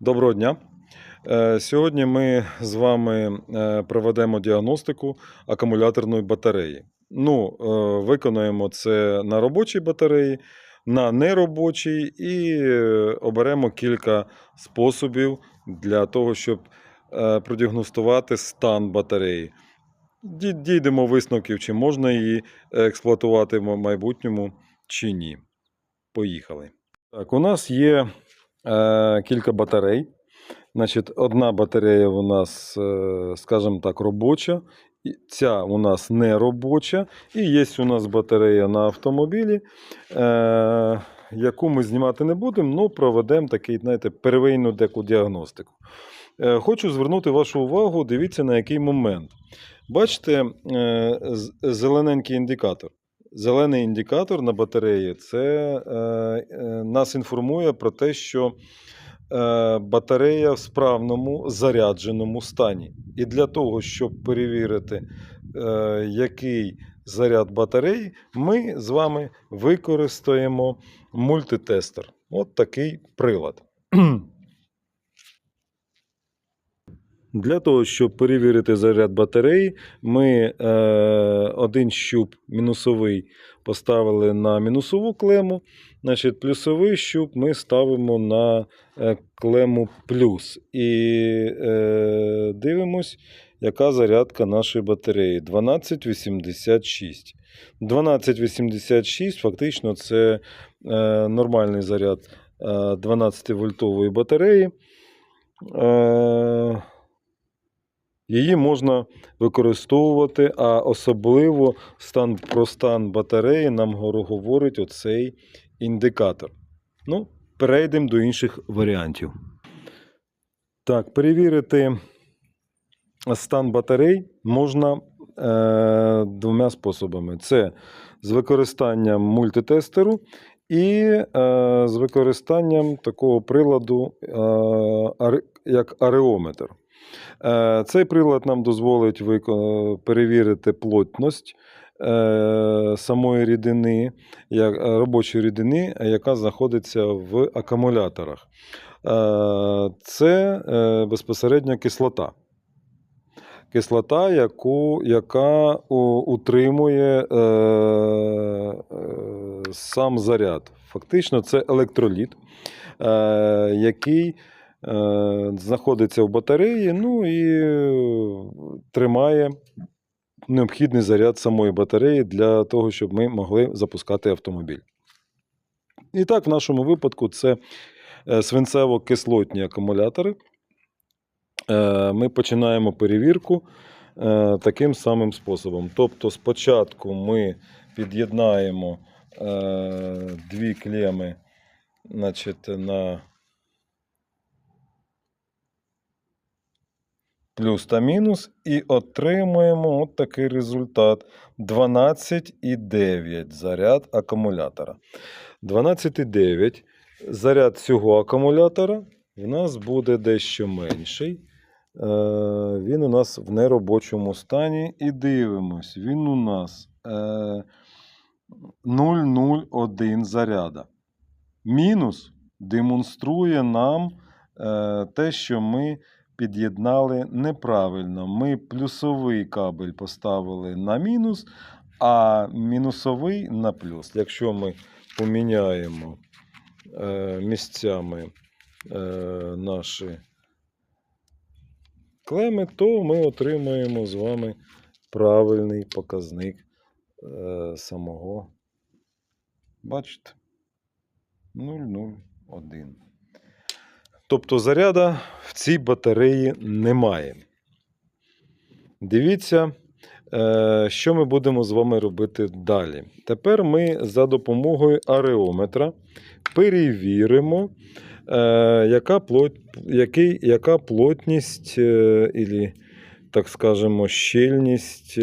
Доброго дня. Е, Сьогодні ми з вами е, проведемо діагностику акумуляторної батареї. Ну, е, виконуємо це на робочій батареї, на неробочій і оберемо кілька способів для того, щоб продіагностувати стан батареї. Дійдемо висновків, чи можна її експлуатувати в майбутньому, чи ні. Поїхали. Так, у нас є е, кілька батарей. Значить, одна батарея у нас, е, скажімо так, робоча, ця у нас не робоча. І є у нас батарея на автомобілі, е, яку ми знімати не будемо, але проведемо такий, знаєте, первинну деку діагностику. Хочу звернути вашу увагу, дивіться на який момент. Бачите, зелененький індикатор. Зелений індикатор на батареї це е, е, нас інформує про те, що е, батарея в справному зарядженому стані. І для того, щоб перевірити, е, який заряд батареї, ми з вами використаємо мультитестер. От такий прилад. Для того, щоб перевірити заряд батареї, ми е, один щуп мінусовий поставили на мінусову клему, значить, плюсовий щуп ми ставимо на е, клему плюс. І е, дивимось, яка зарядка нашої батареї. 1286. 1286 фактично це е, нормальний заряд е, 12-вольтової батареї. Е, Її можна використовувати, а особливо стан, про стан батареї нам говорить оцей індикатор. Ну, перейдемо до інших варіантів. Так, перевірити стан батарей можна е, двома способами: це з використанням мультитестеру і е, з використанням такого приладу, е, як ареометр. Е, Цей прилад нам дозволить перевірити плотність е, самої рідини, е, робочої рідини, яка знаходиться в акумуляторах. Це безпосередньо кислота. Кислота, яку, яка утримує е, е, сам заряд. Фактично, це електроліт, е, який знаходиться в батареї, ну і е, тримає необхідний заряд самої батареї для того, щоб ми могли запускати автомобіль. І так, в нашому випадку це е, свинцево-кислотні акумулятори. Е, Ми починаємо перевірку е, таким самим способом. Тобто, спочатку ми під'єднаємо е, дві клеми значить, на плюс та мінус, і отримуємо от такий результат: 12,9 заряд акумулятора. 12,9 заряд цього акумулятора в нас буде дещо менший. Е, Він у нас в неробочому стані. І дивимось, він у нас е, 0,01 заряда. Мінус демонструє нам е, те, що ми під'єднали неправильно. Ми плюсовий кабель поставили на мінус, а мінусовий на плюс. Якщо ми поміняємо е, місцями е, наші клеми, то ми отримаємо з вами правильний показник е, самого. Бачите? 0,01. Тобто заряда в цій батареї немає. Дивіться, е, що ми будемо з вами робити далі. Тепер ми за допомогою ареометра перевіримо, е, яка, плот, який, яка плотність, е, ілі, так скажемо, щільність.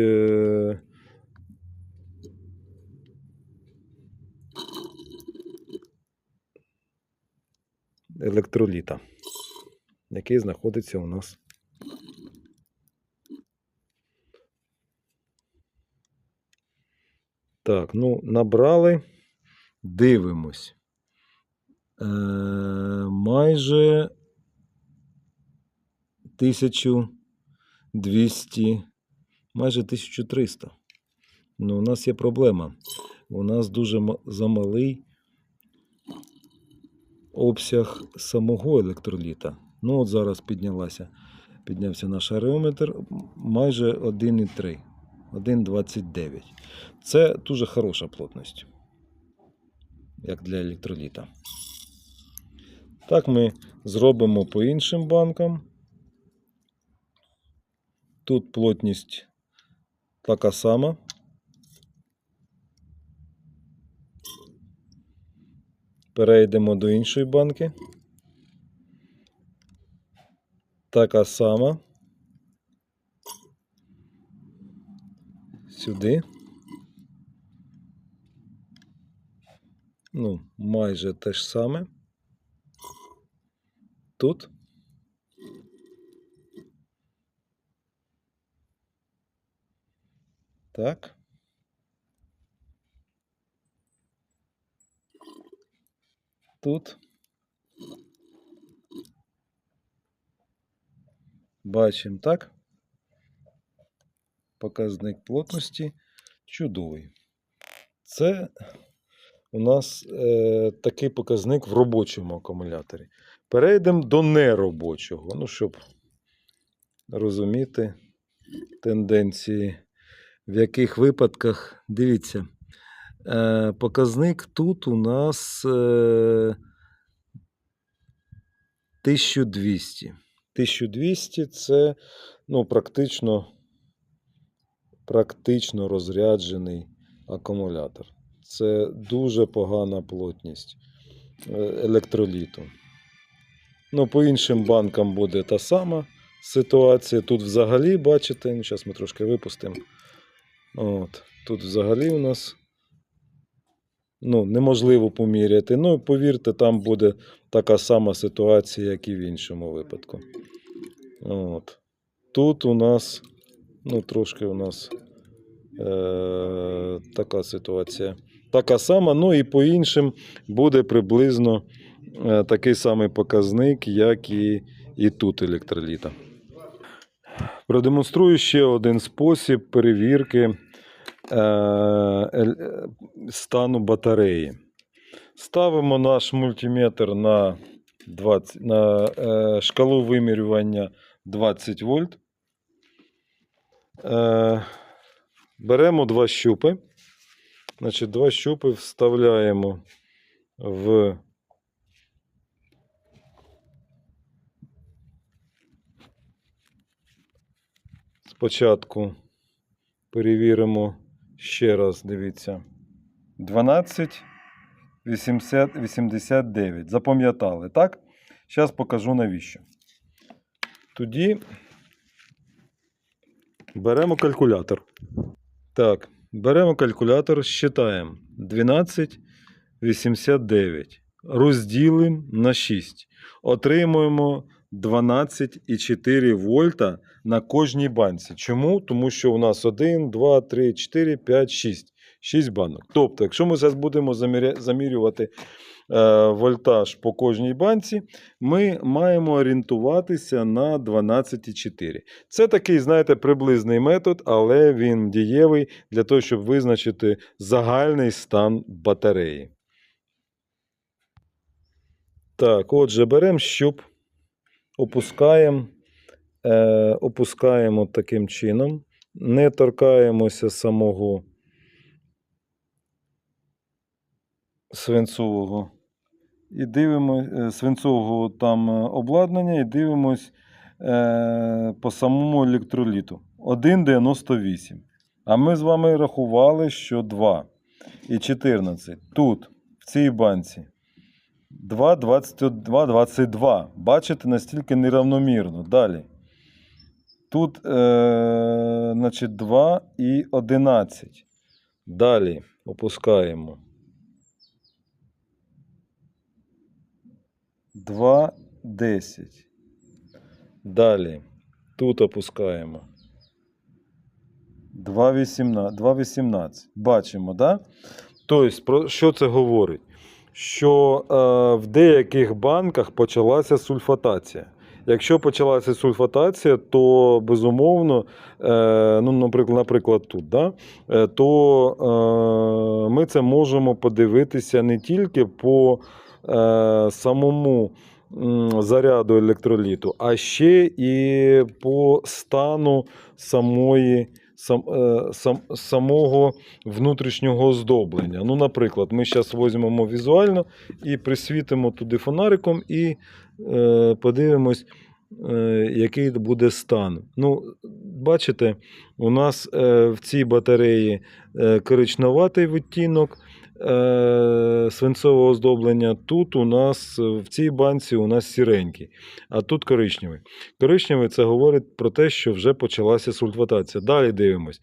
Електроліта, який знаходиться у нас. Так, ну, набрали, дивимось. Е, майже 1200, майже 1300. Ну, у нас є проблема. У нас дуже замалий обсяг самого електроліта. Ну, от зараз піднялася, піднявся наш ареометр майже 1,3, 1,29. Це дуже хороша плотність, як для електроліта. Так ми зробимо по іншим банкам. Тут плотність така сама. Перейдемо до іншої банки. Така сама. Сюди. Ну, майже те ж саме. Тут. Так. Тут. Бачимо так. Показник плотності чудовий. Це у нас е, такий показник в робочому акумуляторі. Перейдемо до неробочого. Ну, щоб розуміти тенденції, в яких випадках. Дивіться, е, показник тут у нас е, 1200. 1200 це ну, практично, практично розряджений акумулятор. Це дуже погана плотність е, електроліту. Ну, по іншим банкам буде та сама ситуація. Тут взагалі, бачите, ну, зараз ми трошки випустимо. От, тут взагалі у нас ну, неможливо поміряти. Ну, повірте, там буде така сама ситуація, як і в іншому випадку. От. Тут у нас, ну, трошки у нас е- така ситуація. Така сама, ну і по іншим буде приблизно е, такий самий показник, як і, і тут електроліта. Продемонструю ще один спосіб перевірки стану батареї. Ставимо наш мультиметр на, 20, на е, шкалу вимірювання 20 вольт. Е, беремо два щупи. Значить, два щупи вставляємо в спочатку перевіримо ще раз, дивіться. 12 80, 89. Запам'ятали, так? Зараз покажу навіщо. Тоді беремо калькулятор. Так, беремо калькулятор, считаємо 12 89. Розділимо на 6. Отримуємо 12,4 вольта на кожній банці. Чому? Тому що у нас 1, 2, 3, 4, 5, 6. 6 банок. Тобто, якщо ми зараз будемо замірювати е, вольтаж по кожній банці, ми маємо орієнтуватися на 12,4. Це такий, знаєте, приблизний метод, але він дієвий для того, щоб визначити загальний стан батареї. Так, отже, беремо щуп, опускаємо, е, опускаємо таким чином, не торкаємося самого свинцового і дивимося свинцового там е, обладнання і дивимось е, по самому електроліту. 1,98. А ми з вами рахували, що 2 і 14. Тут, в цій банці. 2,22. Бачите, настільки неравномірно. Далі. Тут, е, значить, 2 і 11. Далі опускаємо. 2, 10. Далі. Тут опускаємо. 2,18. 2,18. Бачимо, да? Тобто, про що це говорить? Що е, в деяких банках почалася сульфатація. Якщо почалася сульфатація, то безумовно, е, ну, наприклад, наприклад, тут, да, е, то ми це можемо подивитися не тільки по самому заряду електроліту, а ще і по стану самої, сам, е, сам, самого внутрішнього оздоблення. Ну, наприклад, ми зараз візьмемо візуально і присвітимо туди фонариком і е, подивимось, е, який буде стан. Ну, бачите, у нас е, в цій батареї е, коричневатий відтінок свинцового оздоблення. Тут у нас е, в цій банці у нас сіренький, а тут коричневий. Коричневий це говорить про те, що вже почалася сульфатація. Далі дивимось.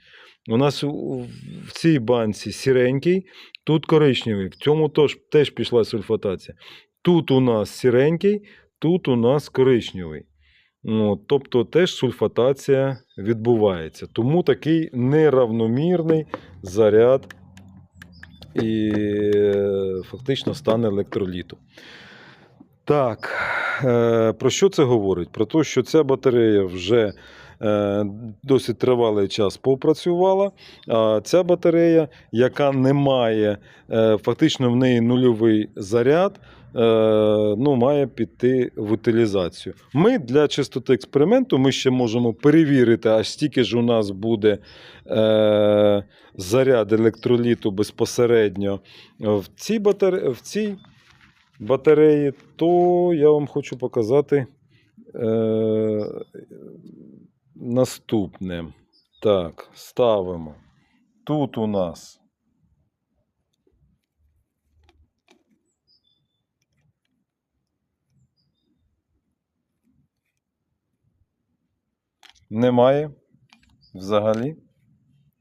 У нас в цій банці сіренький, тут коричневий. В цьому теж, теж пішла сульфатація. Тут у нас сіренький, тут у нас коричневий. Ну, тобто теж сульфатація відбувається. Тому такий неравномірний заряд і е, фактично стан електроліту. Так, е, про що це говорить? Про те, що ця батарея вже досить тривалий час попрацювала. А ця батарея, яка не має, е, фактично в неї нульовий заряд, е, ну, має піти в утилізацію. Ми для чистоти експерименту ми ще можемо перевірити, а стільки ж у нас буде е, заряд електроліту безпосередньо в цій батареї. В цій батареї, то я вам хочу показати е, наступне. Так, ставимо. Тут у нас немає взагалі.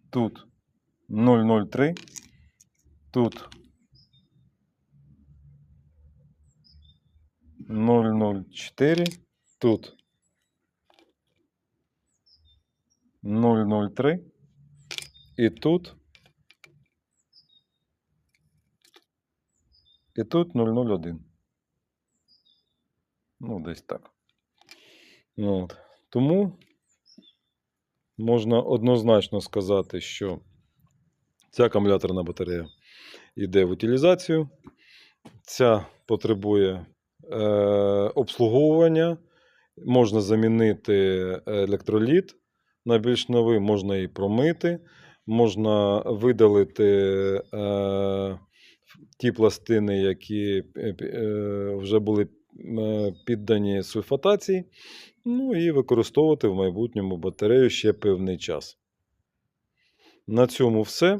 Тут 003. Тут 004. Тут 003. І тут. І тут 001. Ну, десь так. Ну, От. Тому можна однозначно сказати, що ця акумуляторна батарея йде в утилізацію. Ця потребує е, обслуговування. Можна замінити електроліт на більш новий, можна і промити, можна видалити е, ті пластини, які е, е, вже були е, піддані сульфатації. Ну і використовувати в майбутньому батарею ще певний час. На цьому все.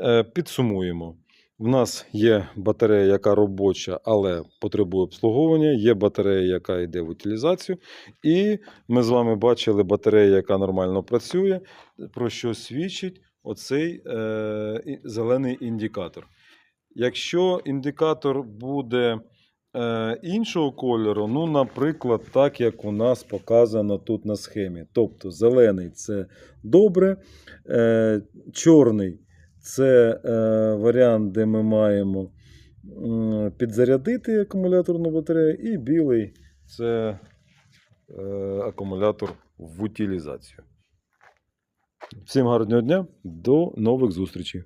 Е, Підсумуємо. В нас є батарея, яка робоча, але потребує обслуговування. Є батарея, яка йде в утилізацію. І ми з вами бачили батарею, яка нормально працює, про що свідчить оцей е, зелений індикатор. Якщо індикатор буде е, іншого кольору, ну, наприклад, так як у нас показано тут на схемі. Тобто зелений це добре, е, чорний це е, варіант, де ми маємо е, підзарядити акумуляторну батарею, і білий це е, акумулятор в утилізацію. Всім гарного дня, до нових зустрічей!